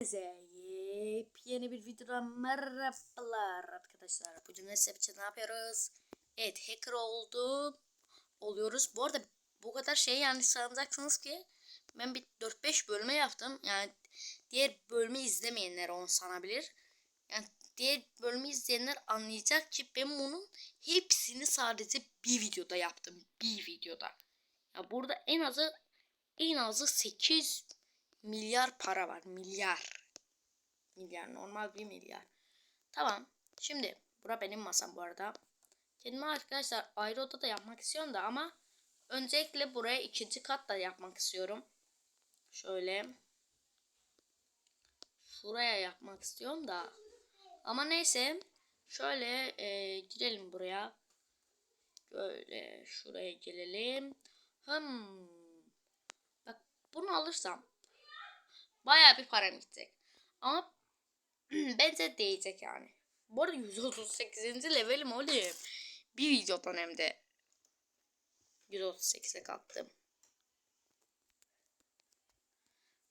Herkese yepyeni bir videodan merhabalar arkadaşlar. Bugün ne için ne yapıyoruz? Evet hacker oldum. Oluyoruz. Bu arada bu kadar şey yani sanacaksınız ki ben bir 4-5 bölme yaptım. Yani diğer bölümü izlemeyenler onu sanabilir. Yani diğer bölümü izleyenler anlayacak ki ben bunun hepsini sadece bir videoda yaptım. Bir videoda. Ya burada en azı en azı 8 milyar para var. Milyar. Milyar. Normal bir milyar. Tamam. Şimdi bura benim masam bu arada. Kendime arkadaşlar ayrı oda da yapmak istiyorum da ama öncelikle buraya ikinci kat da yapmak istiyorum. Şöyle. Şuraya yapmak istiyorum da. Ama neyse. Şöyle e, girelim buraya. Böyle şuraya gelelim. Hmm. Bak bunu alırsam Bayağı bir param gidecek. Ama bence değecek yani. Bu arada 138. levelim oğlum. Bir videodan hem de 138'e kalktım.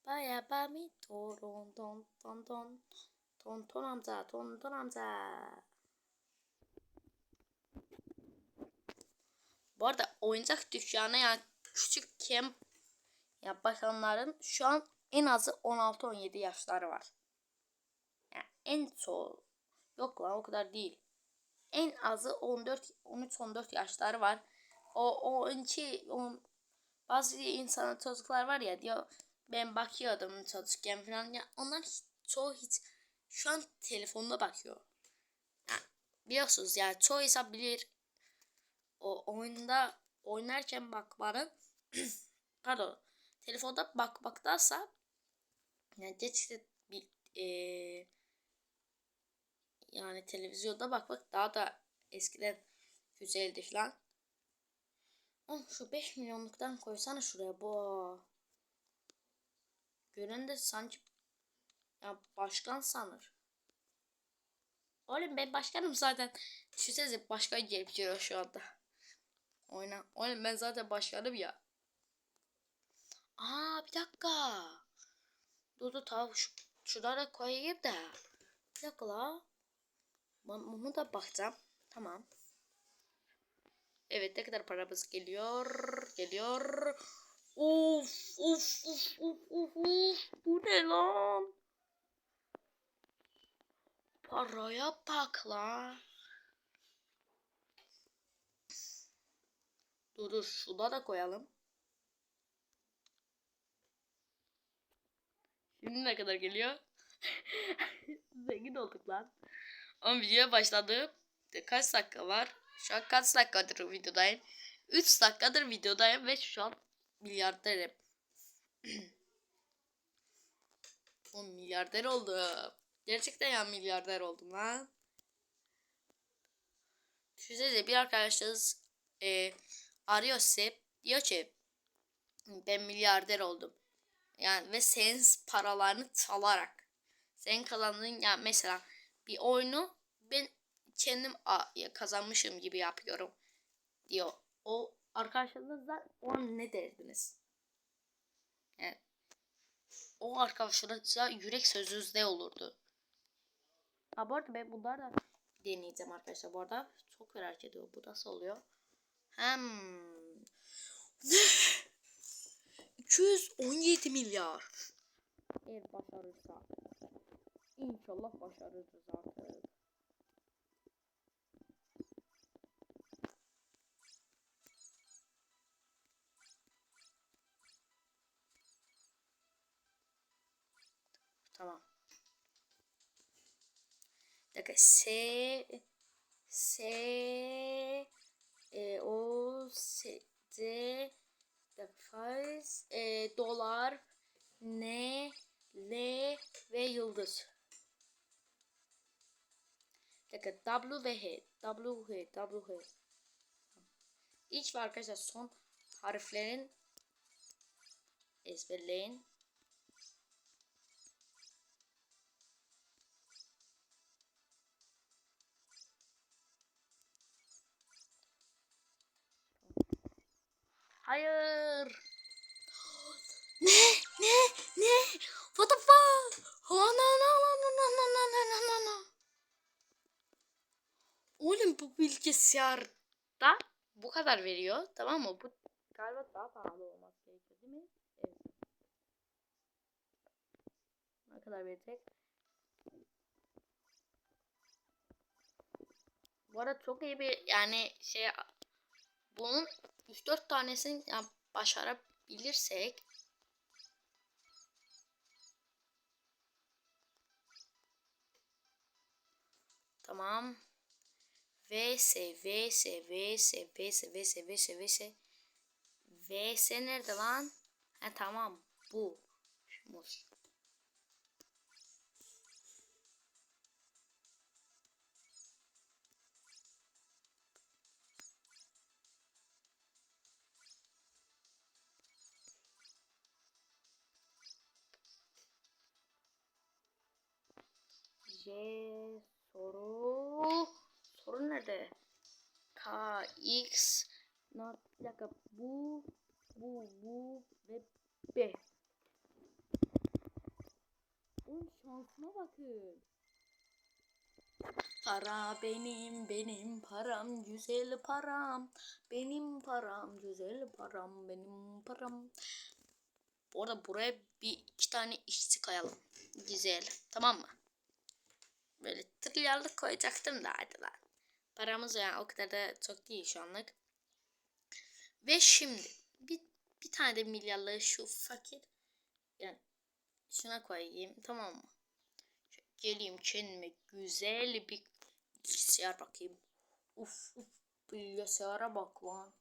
Baya bami toron ton ton ton ton ton amca ton ton amca. Bu arada oyuncak dükkanı yani küçükken ya bakanların şu an en azı 16-17 yaşları var. Yani en çoğu yok lan o kadar değil. En azı 14 13-14 yaşları var. O o iki on, bazı insan çocuklar var ya diyor ben bakıyordum çocukken falan ya onlar hiç, çoğu hiç şu an telefonda bakıyor. Yani biliyorsunuz yani çoğu insan bilir o oyunda oynarken bakmanın pardon telefonda bakmaktansa yani gerçekten bir e, yani televizyonda bakmak daha da eskiden güzeldi falan. Oğlum şu 5 milyonluktan koysana şuraya bu. Gören de sanki ya başkan sanır. Oğlum ben başkanım zaten. Düşünsenize başkan gelip geliyor şu anda. Oyna. Oğlum ben zaten başkanım ya. Aa bir dakika. Dur dur tamam şu, şuraya koyayım da. Bir dakika la. Bunu da bakacağım. Tamam. Evet ne kadar paramız geliyor. Geliyor. Of of of of of of. Bu ne lan? Paraya bak la. Dur dur şuna da koyalım. Şimdi ne kadar geliyor? Zengin olduk lan. Ama video başladı. Kaç dakika var? Şu an kaç dakikadır videodayım? 3 dakikadır videodayım ve şu an milyarderim. 10 milyarder oldum. Gerçekten ya milyarder oldum lan. Düşünsenize bir arkadaşınız e, arıyor size diyor ki ben milyarder oldum. Yani ve senin paralarını çalarak. Senin kazandığın yani mesela bir oyunu ben kendim kazanmışım gibi yapıyorum diyor. O arkadaşlarınızla o an ne derdiniz? Yani o arkadaşlarınızla yürek sözünüz ne olurdu? Ha bu arada ben bunlar da deneyeceğim arkadaşlar. Bu arada çok merak ediyorum. Bu nasıl oluyor? Hem 217 milyar. Eğer başarırsa. İnşallah başarırız artık. Tamam. Dakika. S S e, O S D faiz, e, dolar, N, L ve yıldız. Bakın W ve H. W, H, W, H. İlk ve arkadaşlar son harflerin ezberleyin. Hayır. Ne? Ne? Ne? What the fuck? Ana ana ana ana ana ana ana. Oğlum bu bilgisayarda bu kadar veriyor tamam mı? Bu galiba daha pahalı olması gerekiyor değil mi? Evet. Ne kadar verecek? Bu arada çok iyi bir yani şey bunun 3-4 tanesini yani başarabilirsek Tamam. VS, VS, VS, VS, VS, VS, VS. VS nerede lan? Ha tamam. Bu. Şumuz. J soru soru nerede? K X not bir dakika bu bu bu ve B. Oğlum şansıma bakın. Para benim benim param güzel param benim param güzel param benim param. Bu arada buraya bir iki tane işçi kayalım. Güzel. Tamam mı? Trilyarlık koyacaktım da hadi lan. Paramız yani o kadar da çok değil şu anlık. Ve şimdi bir, bir tane de milyarlığı şu fakir yani şuna koyayım tamam mı? Şöyle geleyim kendime güzel bir bilgisayar bakayım. Uf uf bilgisayara bak lan.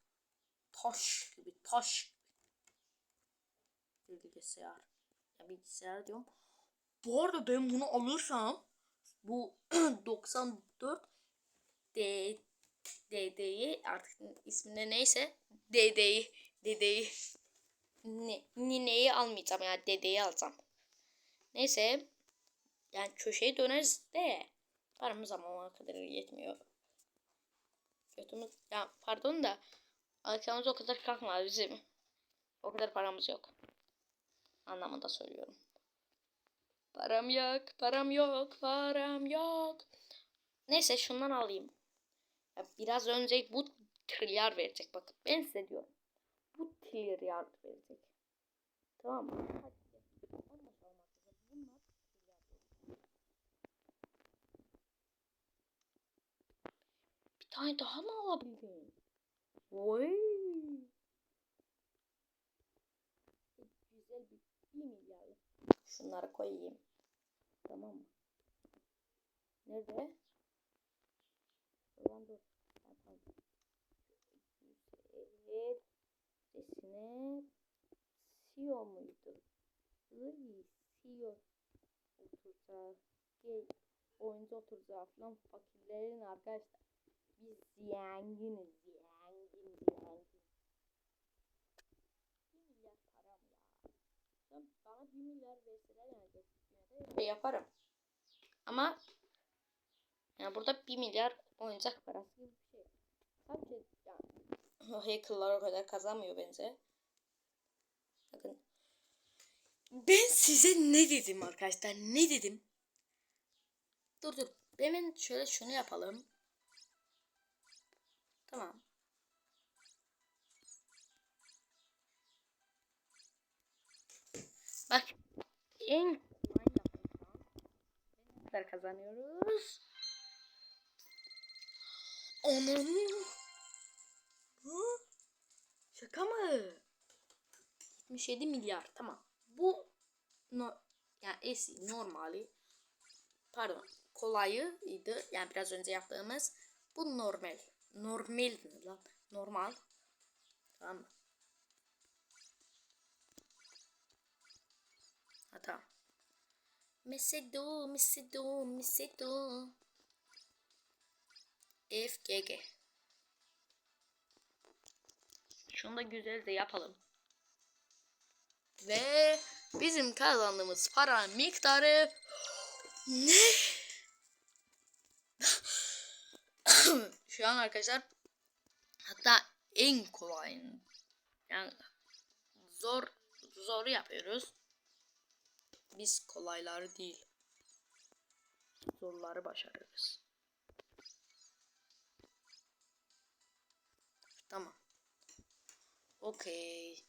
Taş gibi taş gibi. Bilgisayar. Ya bilgisayar diyorum. Bu arada ben bunu alırsam bu 94 D DD'yi artık isminde neyse DD'yi DD'yi ne, nineyi almayacağım ya dedeyi alacağım. Neyse yani köşeye döneriz de paramız ama o kadar yetmiyor. Götümüz ya pardon da arkamız o kadar kalkmadı bizim. O kadar paramız yok. Anlamında söylüyorum. Param yok, param yok, param yok. Neyse şundan alayım. Ya biraz önce bu trilyar verecek. Bakın ben size diyorum. Bu trilyar verecek. Tamam mı? Bir tane daha mı alabildin? Oy. Güzel bir milyarlık. Şunları koyayım. Tamam mı? Nerede? Ulan dur. Tamam. Evet. Sesine CEO muydu? Iy, CEO oturacak. Gel. Oyuncu oturacak falan fakirlerin arkadaşlar. Biz zenginiz. Zengin zengin. Bir milyar param ya. Sen bana bir milyar verseler yani yaparım. Ama yani burada 1 milyar oyuncak parası gibi bir şey. Sadece yani hackerlar o kadar kazanmıyor bence. Bakın. Ben size ne dedim arkadaşlar? Ne dedim? Dur dur. Hemen şöyle şunu yapalım. Tamam. Bak en kadar kazanıyoruz. Onun Bu şaka mı? 77 milyar tamam. Bu no, yani esi normali pardon kolayıydı. Yani biraz önce yaptığımız bu normal. Normal lan. Normal. Tamam mı? Ha tamam. Mesedo, Mesedo, Mesedo. FGG. Şunu da güzel de yapalım. Ve bizim kazandığımız para miktarı ne? Şu an arkadaşlar hatta en kolay yani zor zor yapıyoruz. Biz kolayları değil. Zorları başarırız. Tamam. Okey.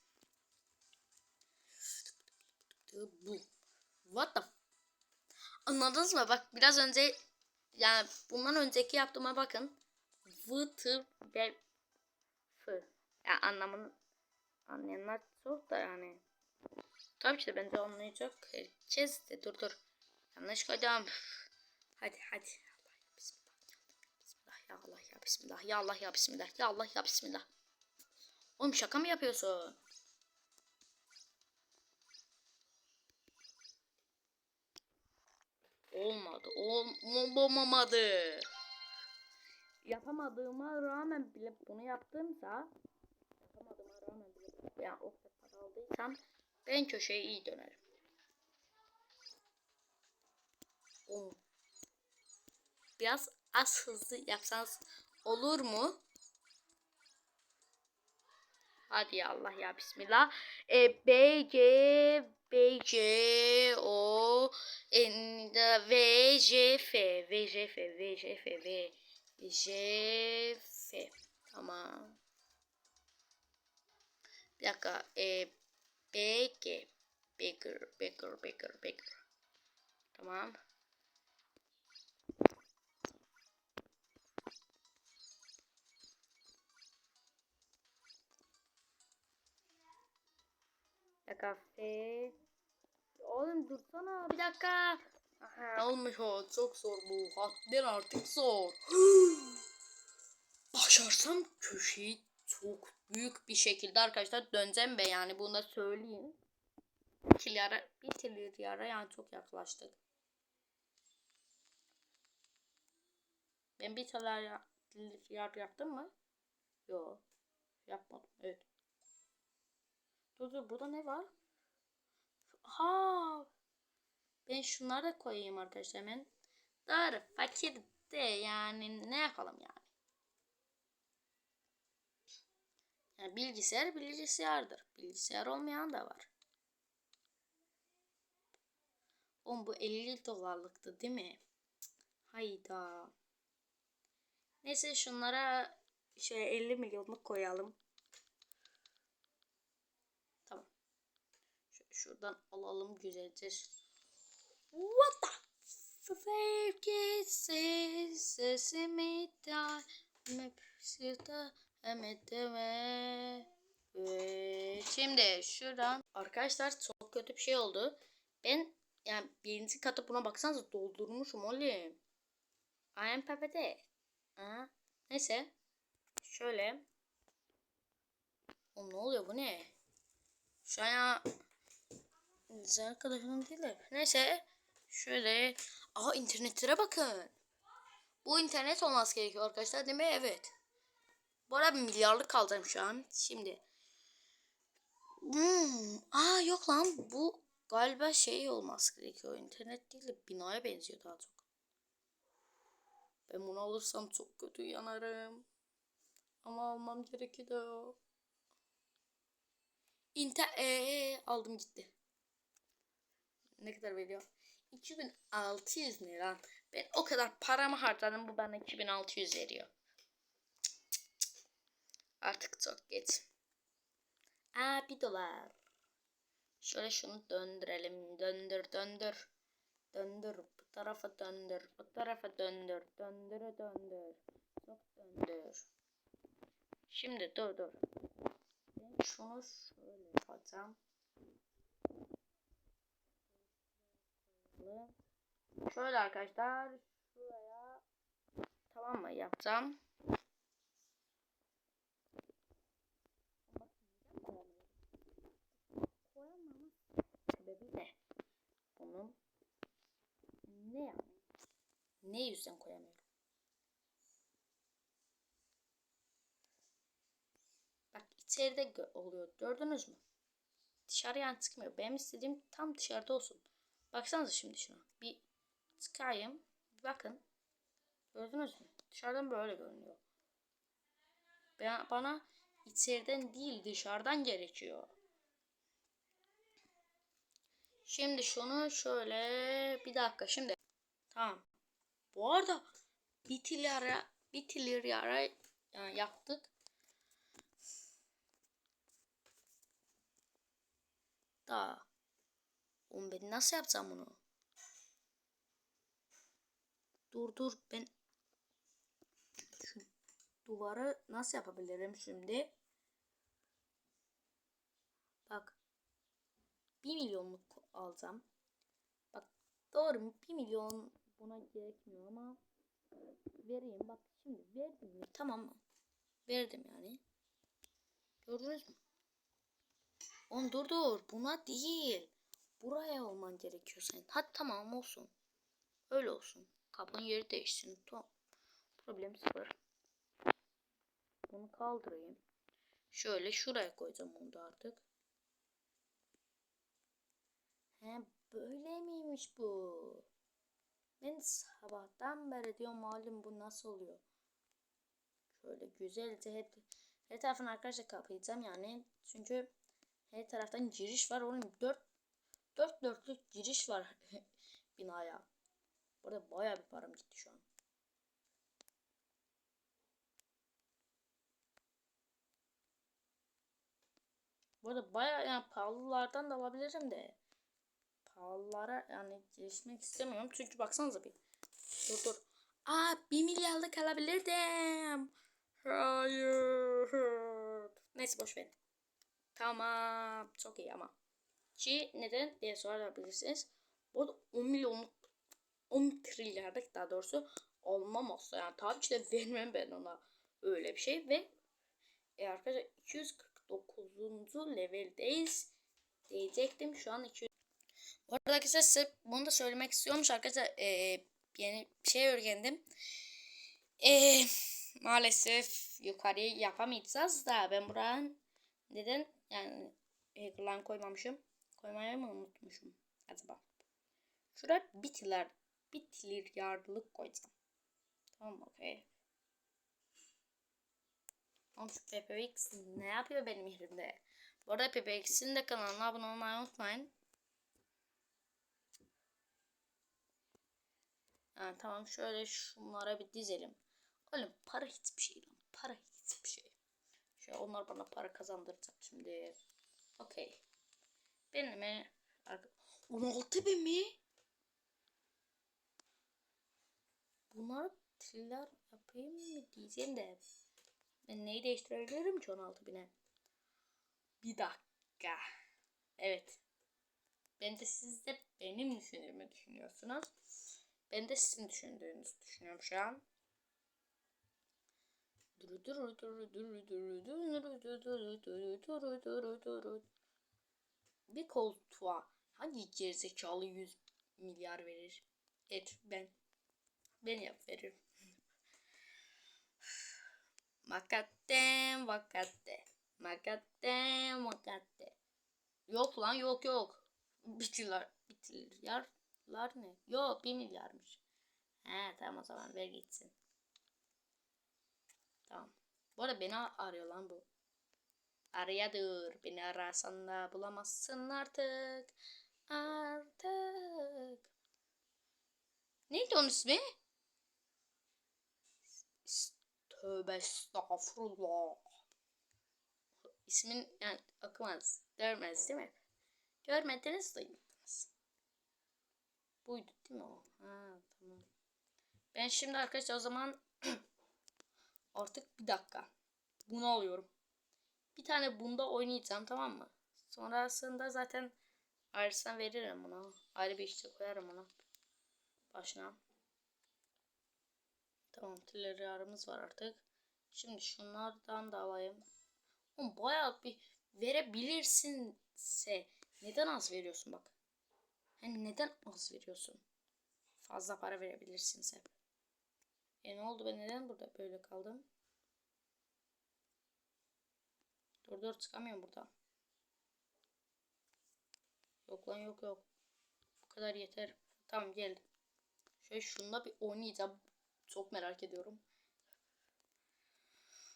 Bu. What the? Anladınız mı? Bak biraz önce yani bundan önceki yaptığıma bakın. V, T ve F. Yani anlamını anlayanlar çok da yani. Tabii ki de bence anlayacak herkes de dur dur. Yanlış koydum. Hadi hadi. Allah ya bismillah. Ya Allah ya bismillah. Ya Allah ya bismillah. Ya Allah ya bismillah. Oğlum şaka mı yapıyorsun? Olmadı. Ol olamadı. Yapamadığıma rağmen bile bunu yaptımsa yapamadığıma rağmen bile yani o kadar aldıysam ben köşeye iyi dönerim. Oğlum. Biraz az hızlı yapsanız olur mu? Hadi ya Allah ya Bismillah. E, B, C, B, C, O, N, V, J, F, V, J, F, V, J, F, V, J, F. Tamam. Bir dakika. E, B, G. Bigger, bigger, bigger, bigger. Tamam. F. Oğlum dursana bir dakika. Aha, olmuş o çok zor bu. Hadden artık zor. Başarsam köşeyi çok büyük bir şekilde arkadaşlar döneceğim be yani bunu da söyleyeyim. Kilyara, bir trilyara yani çok yaklaştık. Ben bir trilyar yaptım mı? Yok. Yapmadım. Evet. Dur dur burada ne var? Ha. Ben şunları da koyayım arkadaşlar hemen. Doğru fakir de yani ne yapalım yani. Yani bilgisayar bilgisayardır. Bilgisayar olmayan da var. Oğlum bu 50 dolarlıktı değil mi? Hayda. Neyse şunlara şey 50 milyonluk koyalım. Şuradan alalım güzelce. What the Sevgisi sesimi da emeteme. Şimdi şuradan arkadaşlar çok kötü bir şey oldu. Ben yani birinci katı buna baksanıza doldurmuşum oğlum. I am PPT. Ha? Neyse. Şöyle. Oğlum ne oluyor bu ne? Şu an Güzel arkadaşım değil de. Neyse. Şöyle. Aa internetlere bakın. Bu internet olması gerekiyor arkadaşlar değil mi? Evet. Bu arada milyarlık kalacağım şu an. Şimdi. Hmm. Aa yok lan bu galiba şey olması gerekiyor. İnternet değil de binaya benziyor daha çok. Ben bunu alırsam çok kötü yanarım. Ama almam gerekiyor. İnter ee, aldım gitti ne kadar veriyor? 2600 lira. Ben o kadar paramı harcadım bu bana 2600 veriyor. Artık çok geç. Aa bir dolar. Şöyle şunu döndürelim. Döndür döndür. Döndür. Bu tarafa döndür. Bu tarafa döndür. Döndür döndür. Çok döndür. Şimdi dur dur. Ben şunu şöyle yapacağım. Şöyle arkadaşlar şuraya tamam mı yapacağım. Koyamamız sebebi ne? Bunun ne yani? Ne yüzden koyamıyorum? Bak içeride oluyor. Gördünüz mü? Dışarıya çıkmıyor. Benim istediğim tam dışarıda olsun. Baksanıza şimdi şuna. Bir çıkayım. Bakın. Gördünüz mü? Dışarıdan böyle görünüyor. Ben, bana içeriden değil dışarıdan gerekiyor. Şimdi şunu şöyle bir dakika şimdi. Tamam. Bu arada bitilyara bitilyara yani yaptık. Da. Oğlum ben nasıl yapsam bunu? Dur dur ben şu duvarı nasıl yapabilirim şimdi? Bak 1 milyonluk alsam. Bak doğru mu? 1 milyon buna gerekmiyor ama vereyim. Bak şimdi verdim mi? Tamam? Verdim yani. Gördünüz mü? On dur dur. Buna değil. Buraya olman gerekiyor senin. Hadi tamam olsun. Öyle olsun. Kapının yeri değişsin. Tamam. Problem sıfır. Bunu kaldırayım. Şöyle şuraya koyacağım onu da artık. He böyle miymiş bu? Ben sabahtan beri diyorum malum bu nasıl oluyor? Şöyle güzelce hep her tarafını arkadaşlar kapayacağım yani. Çünkü her taraftan giriş var. Onun dört dört dörtlük giriş var binaya. Burada bayağı bir param gitti şu an. Bu arada bayağı yani pahalılardan da alabilirim de. Pahalılara yani girişmek istemiyorum. Çünkü baksanıza bir. Dur dur. Aa 1 milyarlık alabilirdim. Hayır. Neyse boş verin. Tamam. Çok iyi ama. Ki neden diye sorabilirsiniz. Bu arada 10 milyonluk 10 trilyarlık daha doğrusu olmam olsa yani tabii ki de vermem ben ona öyle bir şey ve e arkadaşlar 249. leveldeyiz diyecektim şu an 200 bu arada bunu da söylemek istiyormuş arkadaşlar e, yeni bir şey öğrendim e, maalesef yukarıya yapamayacağız da ben buranın neden yani ekran koymamışım koymayı mı unutmuşum acaba şuraya bitler bir yardılık koyacağım. Tamam okey. Şu PPX ne yapıyor benim yerimde? Bu arada PPX'in de kanalına abone olmayı unutmayın. Yani tamam şöyle şunlara bir dizelim. Oğlum para hiçbir şey lan. Para hiçbir şey. Şöyle onlar bana para kazandıracak şimdi. Okey. Benim 16 bin mi? bunları triller yapayım mı diyeceğim de ben neyi değiştirebilirim ki 16 bine? Bir dakika. Evet. Ben de siz de benim düşündüğümü düşünüyorsunuz. Ben de sizin düşündüğünüzü düşünüyorum şu an. Bir koltuğa hangi gerizekalı 100 milyar verir? Evet ben ben yap veririm. Makatte, makatte. Makatte, makatte. Yok lan yok yok. Bitiler, bitilir. Yarlar ne? Yok bir milyarmış. He tamam o zaman ver gitsin. Tamam. Bu arada beni arıyor lan bu. Arayadır. Beni ararsan da bulamazsın artık. Artık. Neydi onun ismi? Tövbe estağfurullah. İsmin yani akmaz. Görmez değil mi? Görmediniz duymadınız. Buydu değil mi o? Ha tamam. Ben şimdi arkadaşlar o zaman artık bir dakika. Bunu alıyorum. Bir tane bunda oynayacağım tamam mı? Sonrasında zaten ayrısından veririm ona. Ayrı bir işte koyarım ona. Başına. Tamam telerarımız var artık. Şimdi şunlardan da alayım. Oğlum bayağı bir verebilirsinse neden az veriyorsun bak. Hani neden az veriyorsun? Fazla para verebilirsin hep. E ne oldu ben neden burada böyle kaldım? Dur dur çıkamıyorum buradan. Yok lan yok yok. Bu kadar yeter. Tamam geldim. Şöyle şununla bir oynayacağım. Çok merak ediyorum.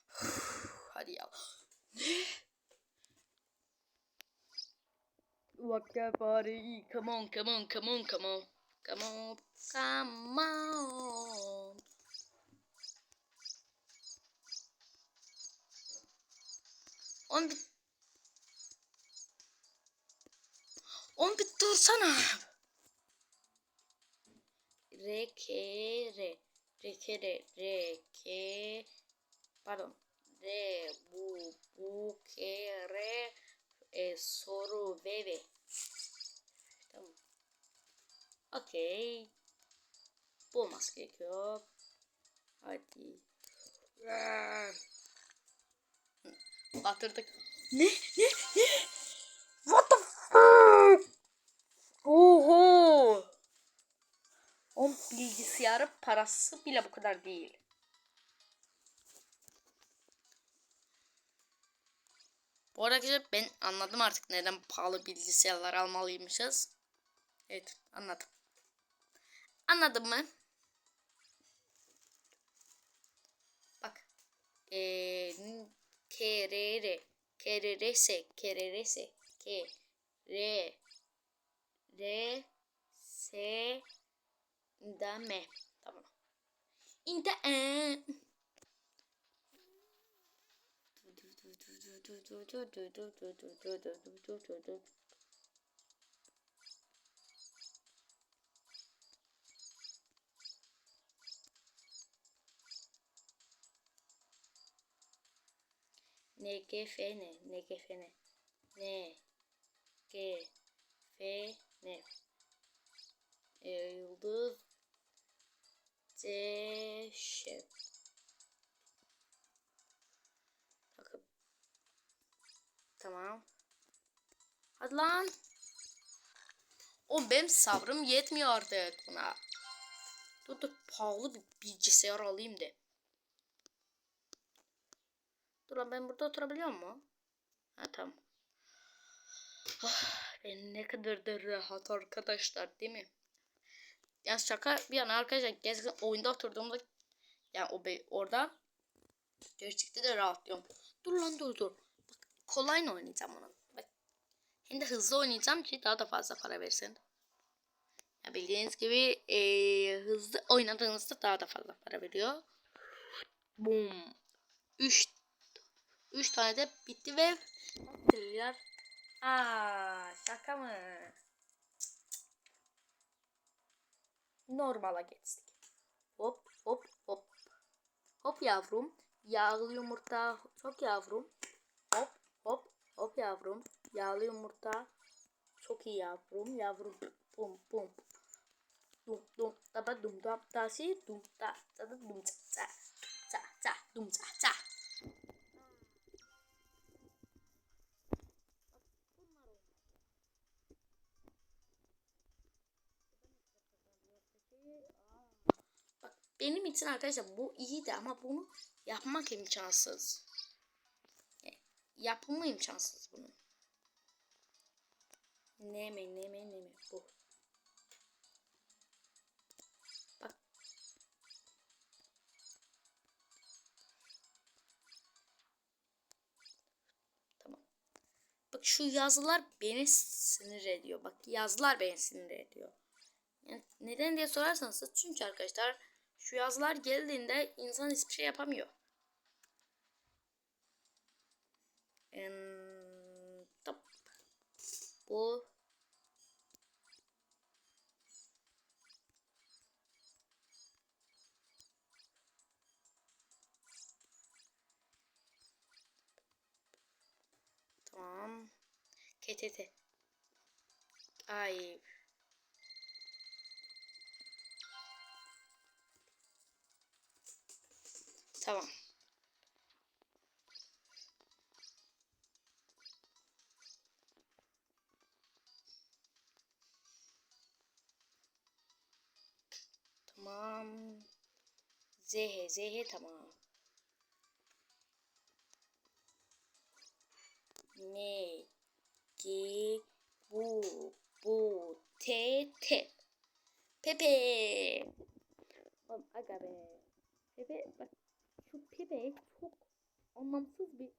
Hadi ya. Ne? Vakka party. Come on, come on, come on, come on. Come on, come on. On bir... Oğlum bir dursana. R K R R K R R K pardon R bu bu K R e, soru V V tamam okey. Bu olması gerekiyor. Hadi. Batırdık. Ne? Ne? Ne? What the fuck? Oho. O bilgisayarın parası bile bu kadar değil. Bu arada ben anladım artık neden pahalı bilgisayarlar almalıymışız. Evet anladım. Anladın mı? Bak. Eee kerere kererese kererese ke re re se dame tamam. İnte Negefene, negefene, ne, ge, fe, ne. E, yıldız, ceşe. Bakın. Tamam. Hadi lan. O benim sabrım yetmiyor artık buna. Dur dur pahalı bir bilgisayar alayım de. Dur lan ben burada oturabiliyor mu? Ha tamam. Ah, ben ne kadar da rahat arkadaşlar değil mi? Yani şaka bir yana arkadaşlar gerçekten oyunda oturduğumda yani o be, orada gerçekten de rahatlıyorum. Dur lan dur dur. Bak kolay oynayacağım onu. Bak. Hem de hızlı oynayacağım ki daha da fazla para versin. Ya bildiğiniz gibi ee, hızlı oynadığınızda daha da fazla para veriyor. Boom. 3 3 tane de bitti ve milyar. Aa, şaka mı? Normala geçtik. Hop hop hop. Hop yavrum. Yağlı yumurta. Çok yavrum. Hop hop hop yavrum. Yağlı yumurta. Çok iyi yavrum. Yavrum. Bum bum. Dum dum. Taba dum dum. Tasi dum ta. Tada dum ta. Ta. Ta. Ta. Dum ta. Ta. Benim için arkadaşlar bu iyiydi ama bunu yapmak imkansız. Yani yapımı imkansız bunun. Neme neme neme bu. Bak. Tamam. Bak şu yazılar beni sinir ediyor. Bak yazılar beni sinir ediyor. Yani neden diye sorarsanız çünkü arkadaşlar şu yazılar geldiğinde insan hiçbir şey yapamıyor. Em, top. Bu Tamam. KTT. Ay. Tamam. Tamam. ZH, ZH tamam. Pepe çok anlamsız bir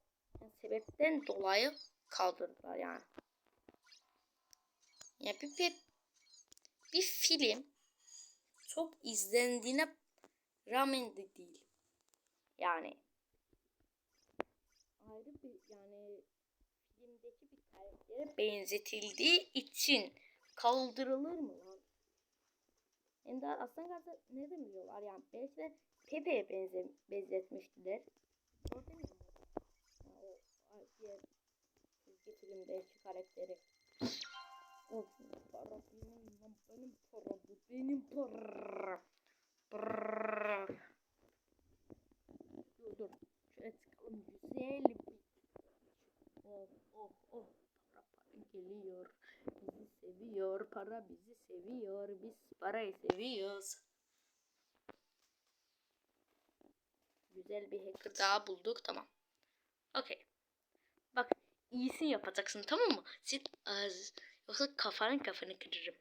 yani sebepten dolayı kaldırdılar yani. Ya bir, bir, bir film çok izlendiğine rağmen de değil. Yani ayrı bir yani filmdeki bir karakter karaktere benzetildiği için kaldırılır mı lan? De aslında kadar ne de biliyorlar yani belki de Pepe'ye benze benzetmiştiler. Mi? Ha, o diğer çizgi filmdeki karakteri. Of para benim lan benim para bu benim para. Brrr. Dur dur. Şöyle çıkalım güzel bir. Oh oh oh. Para para geliyor. Bizi seviyor. Para bizi seviyor. Biz parayı seviyoruz. Güzel bir hacker daha bulduk. Tamam. Okey. Bak iyisini yapacaksın tamam mı? Sen az. Yoksa kafanın kafanı kırırım.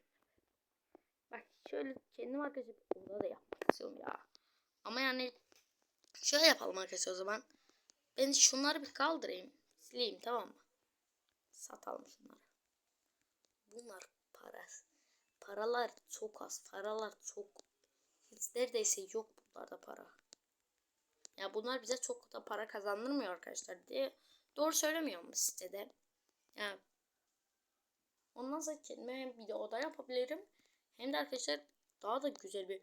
Bak şöyle kendim arkadaşlar orada da yapmak istiyorum ya. Ama yani şöyle yapalım arkadaşlar o zaman. Ben şunları bir kaldırayım. Sileyim tamam mı? Satalım şunları. Bunlar para. Paralar çok az. Paralar çok. Hiç neredeyse yok bunlarda para. Ya bunlar bize çok da para kazandırmıyor arkadaşlar diye. Doğru söylemiyor mu sitede? Yani ondan sonra kendime bir de oda yapabilirim. Hem de arkadaşlar daha da güzel bir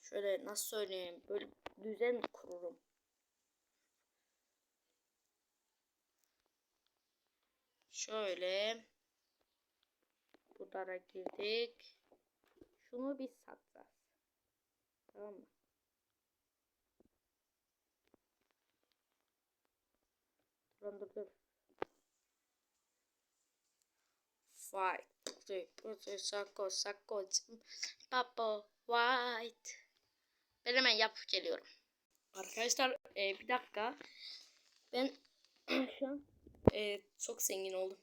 şöyle nasıl söyleyeyim böyle düzen kururum. Şöyle buralara girdik. Şunu biz satacağız. Tamam mı? Dur dur dur. Fight. Sako, sako, papo, white. Ben hemen yapıp geliyorum. Arkadaşlar e, bir dakika. Ben şu an e, çok zengin oldum.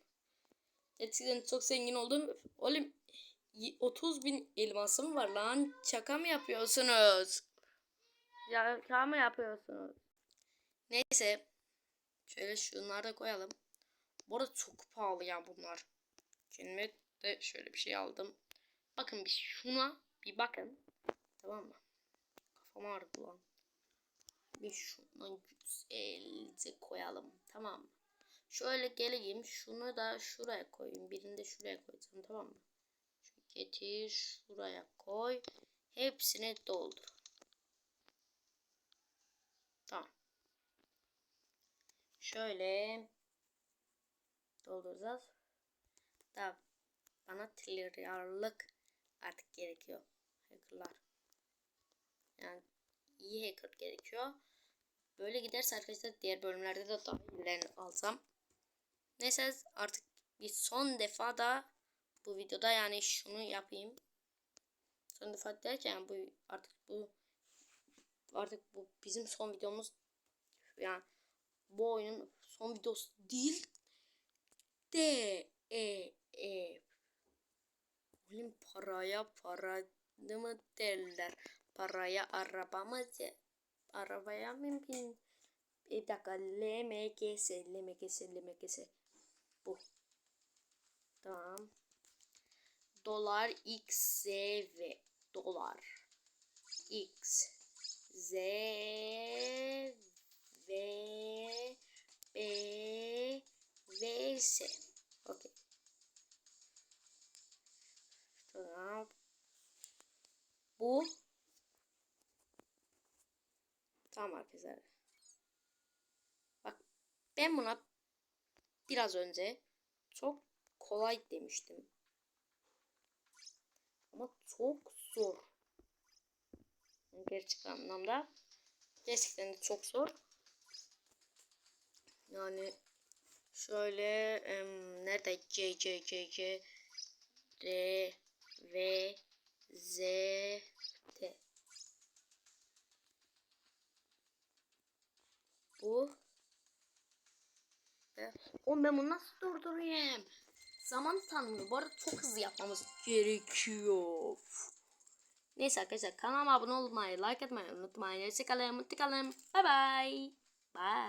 Gerçekten çok zengin oldum. Oğlum y- 30 bin elmasım var lan. Şaka mı yapıyorsunuz? Ya şaka mı yapıyorsunuz? Neyse. Şöyle şunları da koyalım. Bu arada çok pahalı ya bunlar. Kendime de şöyle bir şey aldım. Bakın bir şuna bir bakın. Tamam mı? Kafam ağrıdı lan. Bir şundan güzelce koyalım. Tamam mı? Şöyle geleyim. Şunu da şuraya koyayım. Birini de şuraya koyacağım. Tamam mı? Şu getir. Şuraya koy. Hepsini doldur. Tamam. Şöyle dolduracağız. Da bana trilyarlık artık gerekiyor. Hackerlar. Yani iyi hacker gerekiyor. Böyle giderse arkadaşlar diğer bölümlerde de daha alsam. Neyse artık bir son defa da bu videoda yani şunu yapayım. Son defa derken bu artık bu artık bu bizim son videomuz yani bu oyunun son videosu değil de e e Oğlum paraya para mı derler? Paraya araba mı arabaya mı bin? Bir dakika LMGS LMGS LMGS bu. Tamam. Dolar X Z V dolar X Z V B V S. Okey. Tamam. Bu. Tamam arkadaşlar. Bak ben buna biraz önce çok kolay demiştim. Ama çok zor. Gerçek anlamda gerçekten de çok zor. Yani şöyle em, nerede C C C C D V Z T Bu Oğlum ben bunu nasıl durdurayım? Zaman tanımıyor. Bu arada çok hızlı yapmamız gerekiyor. Neyse arkadaşlar kanalıma abone olmayı, like atmayı unutmayın. Hoşçakalın, mutlu kalın. Bye bye. Bye.